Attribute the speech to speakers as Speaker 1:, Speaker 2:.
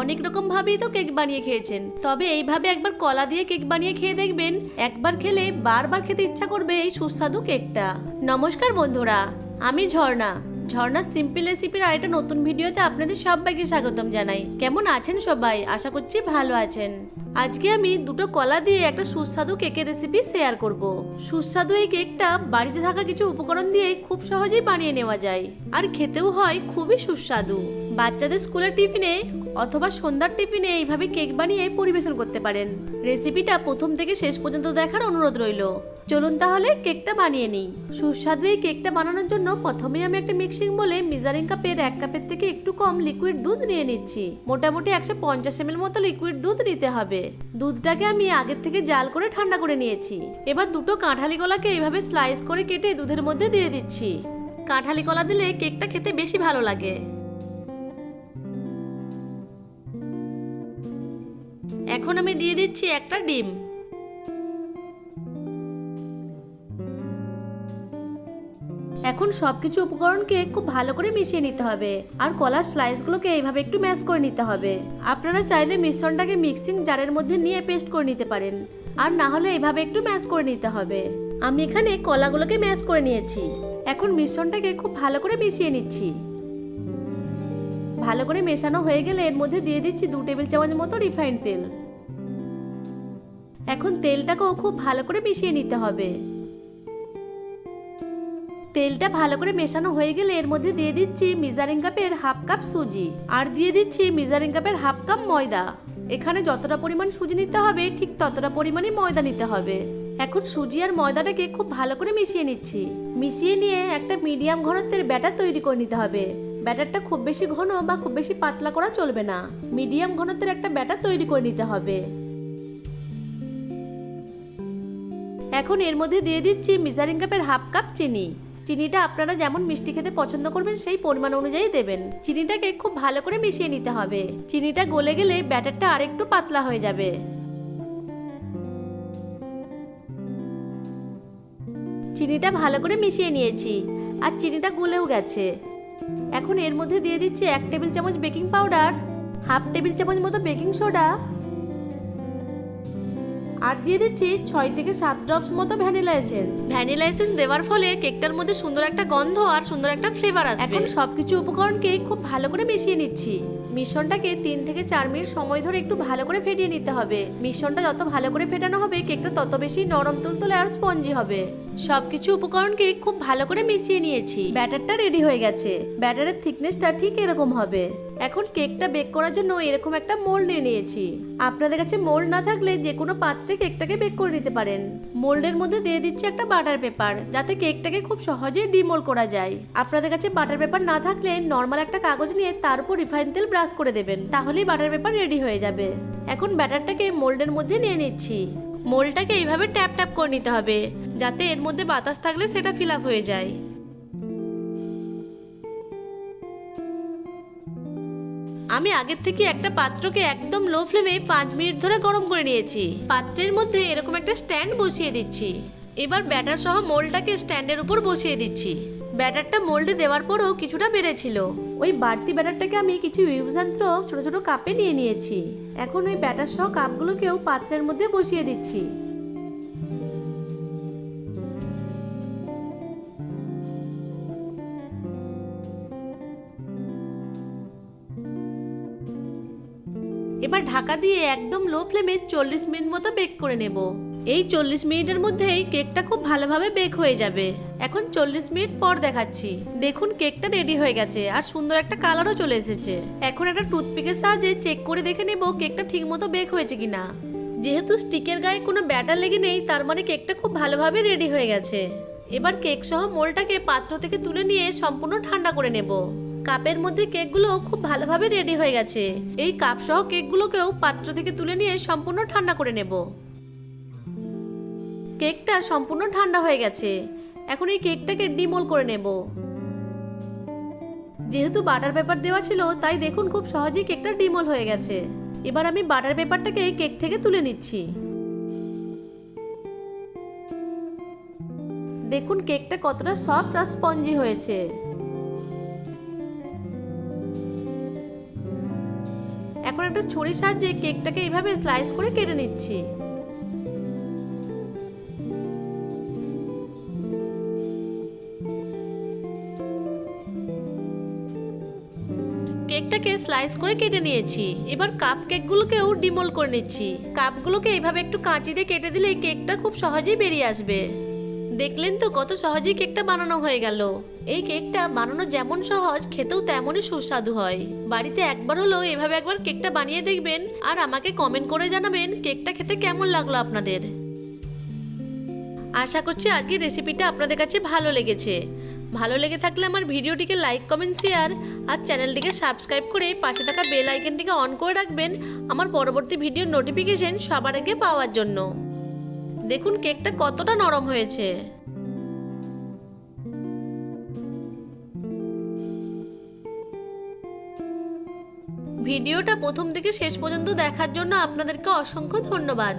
Speaker 1: অনেক রকম ভাবেই তো কেক বানিয়ে খেয়েছেন। তবে এইভাবে একবার কলা দিয়ে কেক বানিয়ে খেয়ে দেখবেন, একবার খেলে বারবার খেতে ইচ্ছা করবে এই সুস্বাদু কেকটা। নমস্কার বন্ধুরা, আমি ঝর্ণা। ঝর্ণা সিম্পল রেসিপির আরেকটা নতুন ভিডিওতে আপনাদের সবাইকে স্বাগতম জানাই। কেমন আছেন সবাই? আশা করছি ভালো আছেন। আজকে আমি দুটো কলা দিয়ে একটা সুস্বাদু কেকের রেসিপি শেয়ার করব। সুস্বাদু এই কেকটা বাড়িতে থাকা কিছু উপকরণ দিয়ে খুব সহজেই বানিয়ে নেওয়া যায়। আর খেতেও হয় খুবই সুস্বাদু। বাচ্চাদের স্কুলের টিফিনে অথবা সন্ধ্যার টিফিনে এইভাবে কেক বানিয়ে পরিবেশন করতে পারেন। রেসিপিটা প্রথম থেকে শেষ পর্যন্ত দেখার অনুরোধ রইল। চলুন তাহলে কেকটা বানিয়ে নিই। সুস্বাদু এই কেকটা বানানোর জন্য প্রথমে আমি একটা মিক্সিং বলে মিজারিং কাপের এক কাপের থেকে একটু কম লিকুইড দুধ নিয়ে নিচ্ছি। মোটামুটি একশো পঞ্চাশ এম মতো লিকুইড দুধ নিতে হবে। দুধটাকে আমি আগের থেকে জাল করে ঠান্ডা করে নিয়েছি। এবার দুটো কাঁঠালি কলাকে এইভাবে স্লাইস করে কেটে দুধের মধ্যে দিয়ে দিচ্ছি। কাঁঠালি কলা দিলে কেকটা খেতে বেশি ভালো লাগে। এখন আমি দিয়ে দিচ্ছি একটা ডিম। এখন সবকিছু উপকরণকে খুব ভালো করে মিশিয়ে নিতে হবে, আর কলার স্লাইসগুলোকে এইভাবে একটু ম্যাশ করে নিতে হবে। আপনারা চাইলে মিশ্রণটাকে মিক্সিং জারের মধ্যে নিয়ে পেস্ট করে নিতে পারেন, আর না হলে এইভাবে একটু ম্যাশ করে নিতে হবে। আমি এখানে কলাগুলোকে ম্যাশ করে নিয়েছি। এখন মিশ্রণটাকে খুব ভালো করে মিশিয়ে নিচ্ছি। ভালো করে মেশানো হয়ে গেলে এর মধ্যে দিয়ে দিচ্ছি দু টেবিল চামচ মতো রিফাইন্ড তেল। এখন তেলটাকেও খুব ভালো করে মিশিয়ে নিতে হবে। তেলটা ভালো করে মেশানো হয়ে গেলে এর মধ্যে দিয়ে দিচ্ছি মিজারিং কাপের হাফ কাপ সুজি আর দিয়ে দিচ্ছি মিজারিং কাপের হাফ কাপ ময়দা। এখানে যতটা পরিমাণ সুজি নিতে হবে, ঠিক ততটা পরিমাণই ময়দা নিতে হবে। এখন সুজি আর ময়দাটাকে খুব ভালো করে মিশিয়ে নিচ্ছি। মিশিয়ে নিয়ে একটা মিডিয়াম ঘনত্বের ব্যাটার তৈরি করে নিতে হবে। ব্যাটারটা খুব বেশি ঘন বা খুব বেশি পাতলা করা চলবে না। মিডিয়াম ঘনত্বের একটা ব্যাটার তৈরি করে নিতে হবে। এখন এর মধ্যে দিয়ে দিচ্ছি মিজারিং কাপের হাফ কাপ চিনি। চিনিটা আপনারা যেমন মিষ্টি খেতে পছন্দ করবেন, সেই পরিমাণ অনুযায়ী দেবেন। চিনিটাকে খুব ভালো করে মিশিয়ে নিতে হবে। চিনিটা গলে গেলে ব্যাটারটা আরেকটু পাতলা হয়ে যাবে। চিনিটা ভালো করে মিশিয়ে নিয়েছি। আর চিনিটা গলেও গেছে। এখন এর মধ্যে দিয়ে দিচ্ছি এক টেবিল চামচ বেকিং পাউডার হাফ টেবিল চামচ মতো বেকিং সোডা আর দিয়ে দিচ্ছি ছয় থেকে সাত ড্রপস মতো ভ্যানিলা এসেন্স। ভ্যানিলা এসেন্স দেওয়ার ফলে কেকটার মধ্যে সুন্দর একটা গন্ধ আর সুন্দর একটা ফ্লেভার আসবে। এখন সবকিছু উপকরণকে খুব ভালো করে মিশিয়ে নিচ্ছি। মিশ্রণটাকে তিন থেকে চার মিনিট সময় ধরে একটু ভালো করে ফেটিয়ে নিতে হবে। মিশ্রণটা যত ভালো করে ফেটানো হবে কেকটা তত বেশি নরম তুলতুলে আর স্পঞ্জি হবে। সবকিছু উপকরণকে খুব ভালো করে মিশিয়ে নিয়েছি। ব্যাটারটা রেডি হয়ে গেছে। ব্যাটারের থিকনেসটা ঠিক এরকম হবে। এখন কেকটা বেক করার জন্য এরকম একটা মোল্ড নিয়ে নিয়েছি। আপনাদের কাছে মোল্ড না থাকলে যে কোনো পাত্রে কেকটাকে বেক করে নিতে পারেন। মোল্ডের মধ্যে দিয়ে দিচ্ছি একটা বাটার পেপার যাতে কেকটাকে খুব সহজেই ডিমোল্ড করা যায়। আপনাদের কাছে বাটার পেপার না থাকলে নর্মাল একটা কাগজ নিয়ে তার উপর রিফাইন তেল ব্রাশ করে দেবেন। তাহলেই বাটার পেপার রেডি হয়ে যাবে। এখন ব্যাটারটাকে মোল্ডের মধ্যে নিয়ে নিচ্ছি। মোল্ডটাকে এইভাবে ট্যাপ ট্যাপ করে নিতে হবে, যাতে এর মধ্যে বাতাস থাকলে সেটা ফিল হয়ে যায়। আমি আগের থেকে একটা পাত্রকে একদম লো ফ্লেমে পাঁচ মিনিট ধরে গরম করে নিয়েছি। পাত্রের মধ্যে এরকম একটা স্ট্যান্ড বসিয়ে দিচ্ছি। এবার ব্যাটার সহ মোল্ডটাকে স্ট্যান্ডের উপর বসিয়ে দিচ্ছি। ব্যাটারটা মোল্ডে দেওয়ার পরও কিছুটা বেড়েছিল। ওই বাড়তি ব্যাটারটাকে আমি কিছু ইউজান্ত্র ছোট ছোট কাপে নিয়ে নিয়েছি। এখন ওই ব্যাটার সহ কাপগুলোকেও পাত্রের মধ্যে বসিয়ে দিচ্ছি। এবার ঢাকা দিয়ে একদম লো ফ্লেমে চল্লিশ মিনিট মতো বেক করে নেব। এই চল্লিশ মিনিটের মধ্যেই কেকটা খুব ভালোভাবে বেক হয়ে যাবে। এখন চল্লিশ মিনিট পর দেখাচ্ছি। দেখুন, কেকটা রেডি হয়ে গেছে আর সুন্দর একটা কালারও চলে এসেছে। এখন একটা টুথপিকের সাহায্যে চেক করে দেখে নেব কেকটা ঠিক মতো বেক হয়েছে কিনা। যেহেতু স্টিকের গায়ে কোনো ব্যাটার লেগে নেই, তার মানে কেকটা খুব ভালোভাবে রেডি হয়ে গেছে। এবার কেক সহ মোলটাকে পাত্র থেকে তুলে নিয়ে সম্পূর্ণ ঠান্ডা করে নেব। কাপের মধ্যে কেকগুলো খুব ভালোভাবে রেডি হয়ে গেছে। এই কাপ সহ কেকগুলোকেও পাত্র থেকে তুলে নিয়ে সম্পূর্ণ ঠান্ডা করে নেব। কেকটা সম্পূর্ণ ঠান্ডা হয়ে গেছে। এখন এই কেকটাকে ডিমোল করে নেব। যেহেতু বাটার পেপার দেওয়া ছিল, তাই দেখুন খুব সহজেই কেকটা ডিমোল হয়ে গেছে। এবার আমি বাটার পেপারটাকে কেক থেকে তুলে নিচ্ছি। দেখুন কেকটা কতটা সফট আর স্পঞ্জি হয়েছে। এখন একটা ছুরির সাহায্যে কেকটাকে এইভাবে স্লাইস করে কেটে নিচ্ছি। কেকটাকে স্লাইস করে কেটে নিয়েছি। এবার কাপ কেকগুলোকেও ডিমোল করে নিচ্ছি। কাপগুলোকে এইভাবে একটু কাঁচি দিয়ে কেটে দিলে কেকটা খুব সহজেই বেরিয়ে আসবে। দেখলেন তো কত সহজেই কেকটা বানানো হয়ে গেল। এই কেকটা বানানো যেমন সহজ, খেতেও তেমনই সুস্বাদু হয়। বাড়িতে একবার হলেও এভাবে একবার কেকটা বানিয়ে দেখবেন আর আমাকে কমেন্ট করে জানাবেন কেকটা খেতে কেমন লাগল আপনাদের। আশা করছি আজকের রেসিপিটা আপনাদের কাছে ভালো লেগেছে। ভালো লেগে থাকলে আমার ভিডিওটিকে লাইক কমেন্ট শেয়ার আর চ্যানেলটিকে সাবস্ক্রাইব করে পাশে থাকা বেল আইকনটিকে অন করে রাখবেন আমার পরবর্তী ভিডিওর নোটিফিকেশন সবার আগে পাওয়ার জন্য। দেখুন কেকটা কতটা নরম হয়েছে। ভিডিওটা প্রথম থেকে শেষ পর্যন্ত দেখার জন্য আপনাদেরকে অসংখ্য ধন্যবাদ।